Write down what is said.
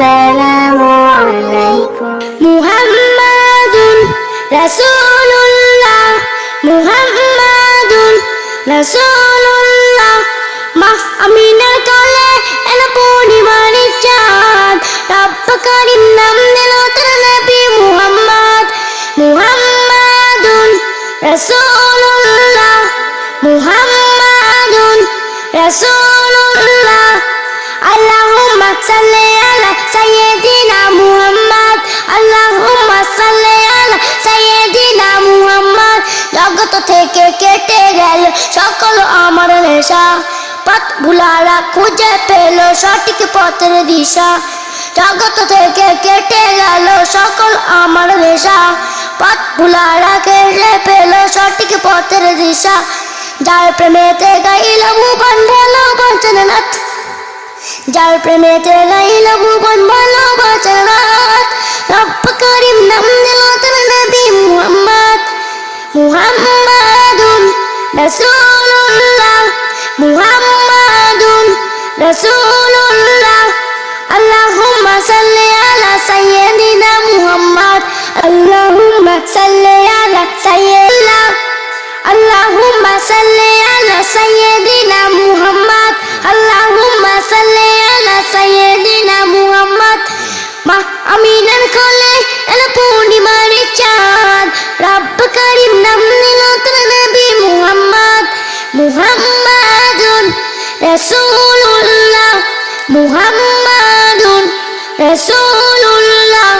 আসসালামু আলাইকুম মুহাম্মাদুন রাসূলুল্লাহ মুহাম্মাদুন রাসূলুল্লাহ। মা আমিনার কোলে এলো পূর্ণিমার চাঁদ। রব্ব করিম নাম নিল তার নবী মুহাম্মদ। মুহাম্মাদুন রাসূলুল্লাহ মুহাম্মাদুন রাসূলুল্লাহ। আল্লাহুম্মা সাল্লি سيدنا محمد اللهم صل على سيدنا محمد জগত থেকে কেটে গেল সকল আমার নেশা পথ ভুলারা খুঁজে পেল সঠিক পথের দিশা জগত থেকে কেটে গেল সকল আমার নেশা পথ ভুলারা কেটে পেল সঠিক পথের দিশা যার প্রেমেতে গাইল ভুবন ভালো বঞ্চনাথ যার প্রেমেতে গাইল ভুবন ভালোবাসার রাত। রব্ব করিম নাম দিল তোর নবী মুহাম্মদ। মুহাম্মাদুন রাসূলুল্লাহ মুহাম্মাদুন রাসূলুল্লাহ। আল্লাহুম্মা সাল্লি আলা সাইয়্যিদিনা মনের কোলে এলো পূর্ণিমার চাঁদ রব নাম নিল তোর নবী মুহাম্মদ মুহাম্মাদুন রাসূলুল্লাহ মুহাম্মাদুন রাসূলুল্লাহ